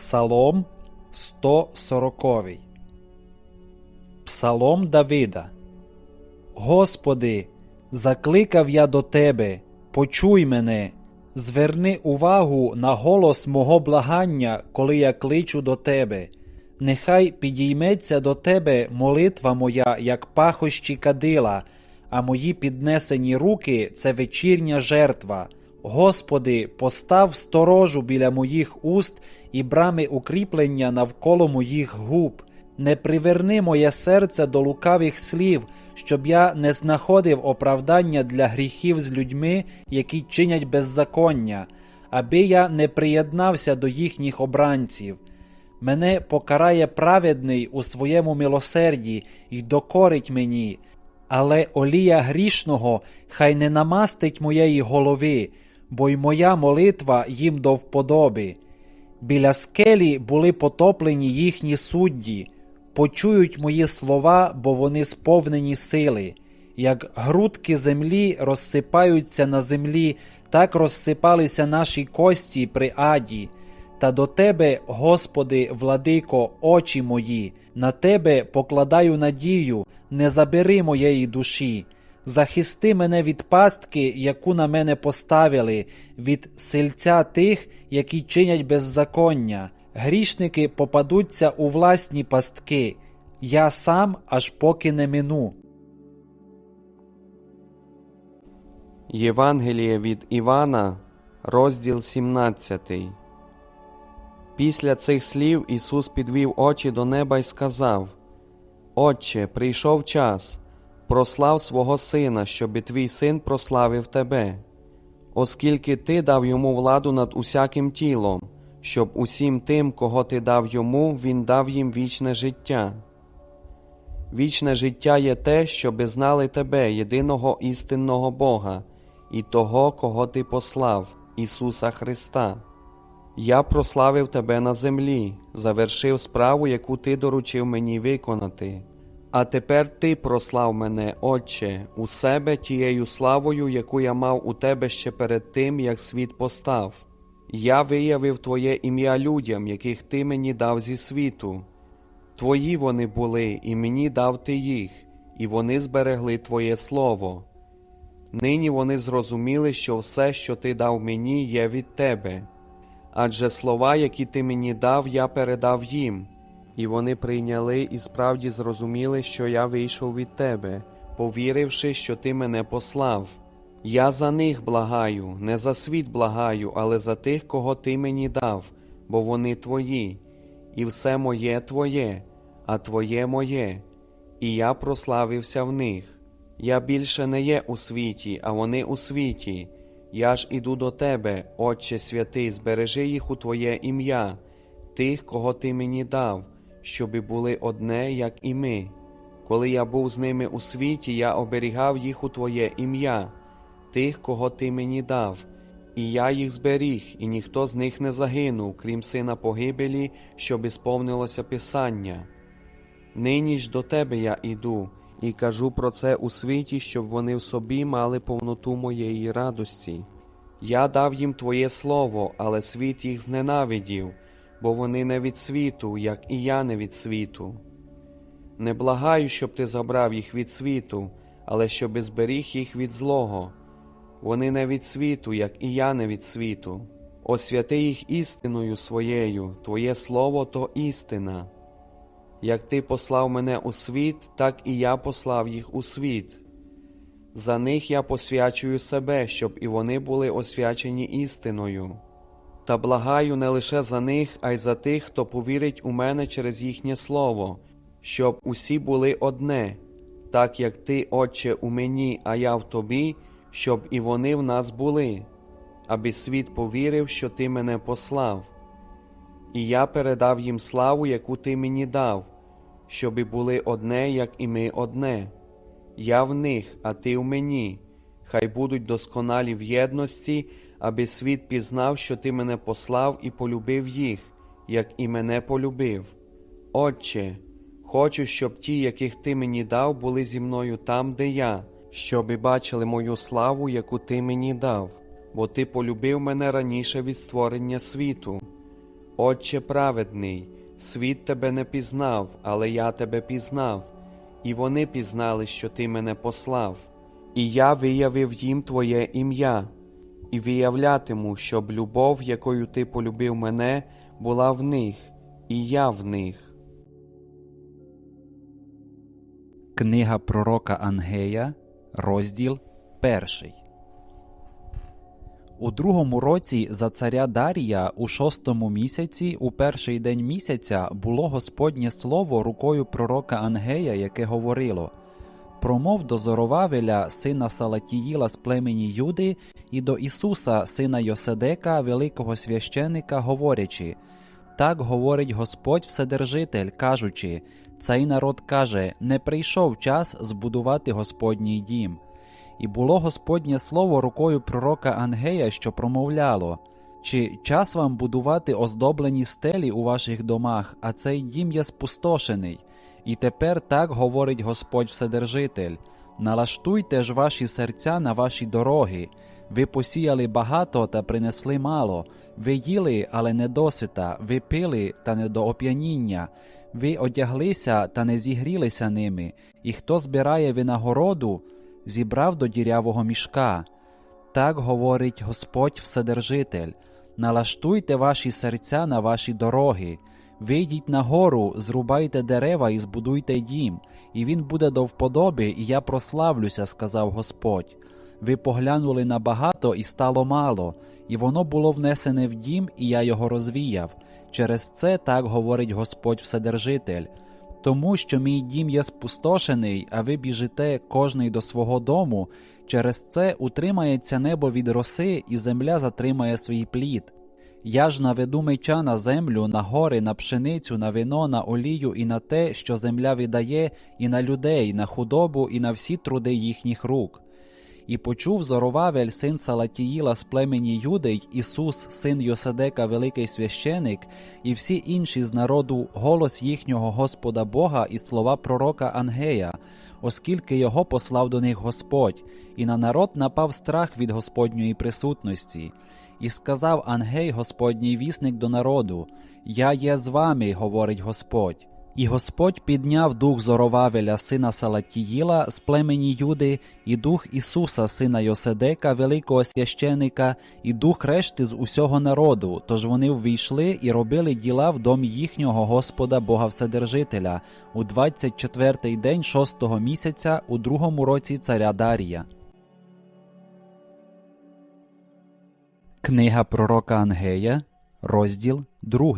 Псалом 140. Псалом Давида. Господи, закликав я до Тебе, почуй мене, зверни увагу на голос мого благання, коли я кличу до Тебе. Нехай підійметься до Тебе молитва моя, як пахощі кадила, а мої піднесені руки це вечірня жертва. Господи, постав сторожу біля моїх уст і брами укріплення навколо моїх губ. Не приверни моє серце до лукавих слів, щоб я не знаходив оправдання для гріхів з людьми, які чинять беззаконня, аби я не приєднався до їхніх обранців. Мене покарає праведний у своєму милосерді й докорить мені, але олія грішного хай не намастить моєї голови, бо й моя молитва їм до вподоби. Біля скелі були потоплені їхні судді, почують мої слова, бо вони сповнені сили. Як грудки землі розсипаються на землі, так розсипалися наші кості при аді. Та до Тебе, Господи, владико, очі мої, на Тебе покладаю надію, не забери моєї душі. Захисти мене від пастки, яку на мене поставили, від сильця тих, які чинять беззаконня. Грішники попадуться у власні пастки. Я сам аж поки не мину. Євангеліє від Івана, розділ 17. Після цих слів Ісус підвів очі до неба і сказав: Отче, прийшов час, прослав свого Сина, щоб і твій син прославив тебе, оскільки ти дав йому владу над усяким тілом, щоб усім тим, кого ти дав йому, він дав їм вічне життя. Вічне життя є те, щоби знали тебе, єдиного істинного Бога, і того, кого ти послав, Ісуса Христа. Я прославив тебе на землі, завершив справу, яку ти доручив мені виконати. А тепер ти прослав мене, Отче, у себе тією славою, яку я мав у тебе ще перед тим, як світ постав. Я виявив Твоє ім'я людям, яких ти мені дав зі світу. Твої вони були, і мені дав ти їх, і вони зберегли Твоє Слово. Нині вони зрозуміли, що все, що ти дав мені, є від тебе. Адже слова, які ти мені дав, я передав їм, і вони прийняли і справді зрозуміли, що я вийшов від тебе, повіривши, що ти мене послав. Я за них благаю, не за світ благаю, але за тих, кого ти мені дав, бо вони твої, і все моє твоє, а твоє моє, і я прославився в них. Я більше не є у світі, а вони у світі. Я ж іду до тебе, Отче святий, збережи їх у Твоє ім'я, тих, кого Ти мені дав, щоби були одне, як і ми. Коли я був з ними у світі, я оберігав їх у Твоє ім'я, тих, кого Ти мені дав, і я їх зберіг, і ніхто з них не загинув, крім сина погибелі, щоб сповнилося Писання. Нині ж до Тебе я іду. І кажу про це у світі, щоб вони в собі мали повноту моєї радості. Я дав їм Твоє Слово, але світ їх зненавидів, бо вони не від світу, як і я не від світу. Не благаю, щоб ти забрав їх від світу, але щоби зберіг їх від злого. Вони не від світу, як і я не від світу. Освяти їх істиною своєю, Твоє Слово то істина. Як ти послав мене у світ, так і я послав їх у світ. За них я посвячую себе, щоб і вони були освячені істиною. Та благаю не лише за них, а й за тих, хто повірить у мене через їхнє слово, щоб усі були одне, так як ти, Отче, у мені, а я в тобі, щоб і вони в нас були, аби світ повірив, що ти мене послав. І я передав їм славу, яку ти мені дав, щоби були одне, як і ми одне. Я в них, а ти в мені. Хай будуть досконалі в єдності, аби світ пізнав, що ти мене послав і полюбив їх, як і мене полюбив. Отче, хочу, щоб ті, яких ти мені дав, були зі мною там, де я, щоби бачили мою славу, яку ти мені дав, бо ти полюбив мене раніше від створення світу. Отче праведний, світ тебе не пізнав, але я тебе пізнав, і вони пізнали, що ти мене послав, і я виявив їм Твоє ім'я, і виявлятиму, щоб любов, якою ти полюбив мене, була в них, і я в них. Книга пророка Ангея, розділ перший. У другому році за царя Дарія у шостому місяці, у перший день місяця, було Господнє слово рукою пророка Ангея, яке говорило Промов до Зоровавеля, сина Салатіїла з племені Юди, і до Ісуса, сина Йоседека, великого священика, говорячи так говорить Господь Вседержитель, кажучи, цей народ каже: не прийшов час збудувати Господній дім. І було Господнє слово рукою пророка Ангея, що промовляло Чи час вам будувати оздоблені стелі у ваших домах, а цей дім є спустошений? І тепер так говорить Господь Вседержитель Налаштуйте ж ваші серця на ваші дороги. Ви посіяли багато та принесли мало, ви їли, але не досита, ви пили та не до оп'яніння, ви одяглися та не зігрілися ними, і хто збирає винагороду, зібрав до дірявого мішка. Так говорить Господь Вседержитель налаштуйте ваші серця на ваші дороги. Вийдіть на гору, зрубайте дерева і збудуйте дім, і він буде до вподоби, і я прославлюся, сказав Господь. Ви поглянули на багато, і стало мало, і воно було внесене в дім, і я його розвіяв. Через це так говорить Господь Вседержитель. Тому що мій дім є спустошений, а ви біжите кожний до свого дому, через це утримається небо від роси, і земля затримає свій плід. Я ж наведу меча на землю, на гори, на пшеницю, на вино, на олію і на те, що земля видає, і на людей, на худобу, і на всі труди їхніх рук. І почув Зоровавель, син Салатіїла з племені Юдей, Ісус, син Йоседека, великий священик, і всі інші з народу голос їхнього Господа Бога і слова пророка Ангея, оскільки його послав до них Господь, і на народ напав страх від Господньої присутності. І сказав Ангей, Господній вісник до народу: Я є з вами, говорить Господь. І Господь підняв дух Зоровавеля, сина Салатіїла з племені Юди, і дух Ісуса, сина Йоседека, великого священика, і дух решти з усього народу. Тож вони ввійшли і робили діла в домі їхнього Господа Бога Вседержителя у 24-й день шостого місяця у другому році царя Дарія. Книга пророка Ангея, розділ 2.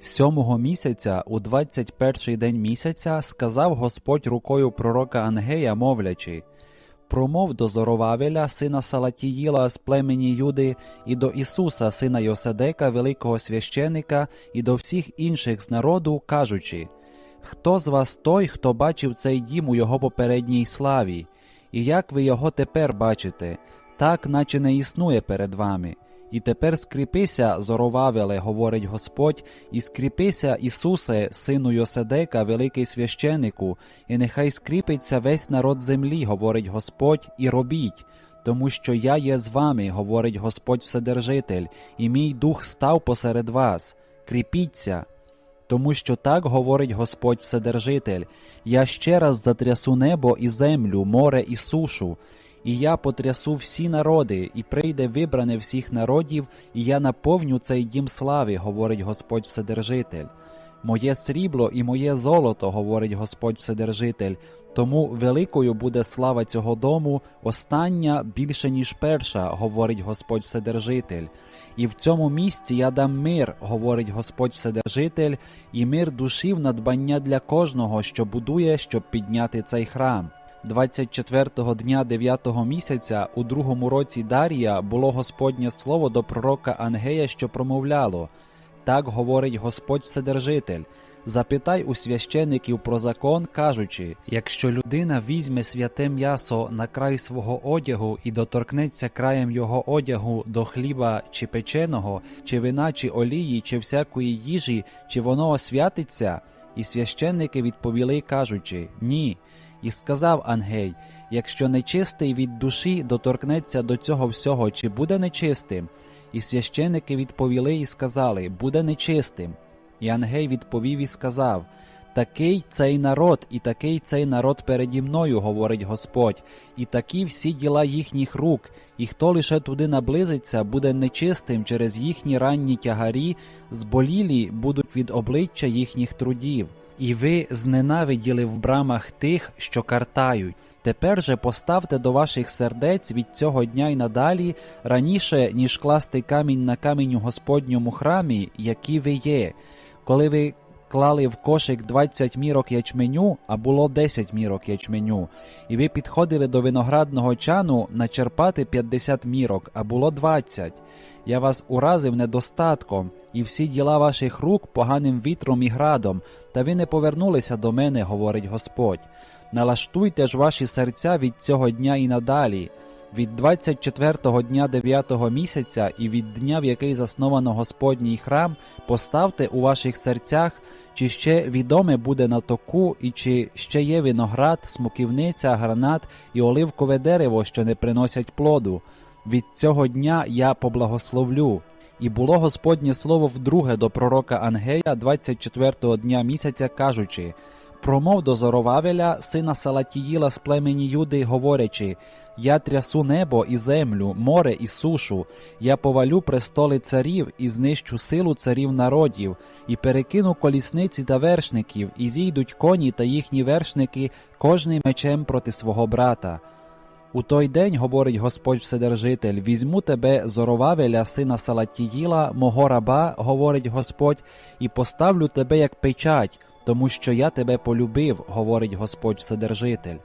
Сьомого місяця, у 21 день місяця, сказав Господь рукою пророка Ангея, мовлячи Промов до Зоровавеля, сина Салатіїла з племені Юди, і до Ісуса, сина Йоседека, великого священика, і до всіх інших з народу, кажучи Хто з вас той, хто бачив цей дім у його попередній славі, і як ви його тепер бачите, так наче не існує перед вами. І тепер скріпися, Зоровавеле, говорить Господь, і скріпися, Ісусе, сину Йоседека, великий священику, і нехай скріпиться весь народ землі, говорить Господь, і робіть. Тому що я є з вами, говорить Господь Вседержитель, і мій дух став посеред вас. Кріпіться. Тому що так говорить Господь Вседержитель, я ще раз затрясу небо і землю, море і сушу, і я потрясу всі народи, і прийде вибране всіх народів, і я наповню цей дім слави, говорить Господь Вседержитель. Моє срібло і моє золото, говорить Господь Вседержитель, тому великою буде слава цього дому, остання більше, ніж перша, говорить Господь Вседержитель. І в цьому місці я дам мир, говорить Господь Вседержитель, і мир душі в надбання для кожного, що будує, щоб підняти цей храм. 24-го дня 9-го місяця у другому році Дарія було Господнє слово до пророка Ангея, що промовляло так говорить Господь Вседержитель. Запитай у священиків про закон, кажучи: якщо людина візьме святе м'ясо на край свого одягу і доторкнеться краєм його одягу до хліба чи печеного, чи вина, чи олії, чи всякої їжі, чи воно освятиться? І священники відповіли, кажучи: Ні. І сказав Ангей: якщо нечистий від душі доторкнеться до цього всього, чи буде нечистим? І священики відповіли і сказали: Буде нечистим. І Ангей відповів і сказав: Такий цей народ, і такий цей народ переді мною, говорить Господь, і такі всі діла їхніх рук, і хто лише туди наблизиться, буде нечистим через їхні ранні тягарі, зболілі будуть від обличчя їхніх трудів. І ви зненавиділи в брамах тих, що картають. Тепер же поставте до ваших сердець від цього дня й надалі раніше, ніж класти камінь на камінь у Господньому храмі, які ви є. Коли ви клали в кошик 20 мірок ячменю, а було 10 мірок ячменю, і ви підходили до виноградного чану начерпати 50 мірок, а було 20. Я вас уразив недостатком, і всі діла ваших рук поганим вітром і градом, та ви не повернулися до мене, говорить Господь. Налаштуйте ж ваші серця від цього дня і надалі. Від 24-го дня 9-го місяця і від дня, в який засновано Господній храм, поставте у ваших серцях, чи ще відоме буде на току, і чи ще є виноград, смоківниця, гранат і оливкове дерево, що не приносять плоду. Від цього дня я поблагословлю. І було Господнє слово вдруге до пророка Ангея 24-го дня місяця, кажучи: Промов до Зоровавеля, сина Салатіїла з племені Юди, говорячи: Я трясу небо і землю, море і сушу, я повалю престоли царів і знищу силу царів народів, і перекину колісниці та вершників, і зійдуть коні та їхні вершники, кожний мечем проти свого брата. У той день, говорить Господь Вседержитель, візьму тебе Зоровавеля, сина Салатіїла, мого раба, говорить Господь, і поставлю тебе як печать, тому що я тебе полюбив, говорить Господь Вседержитель.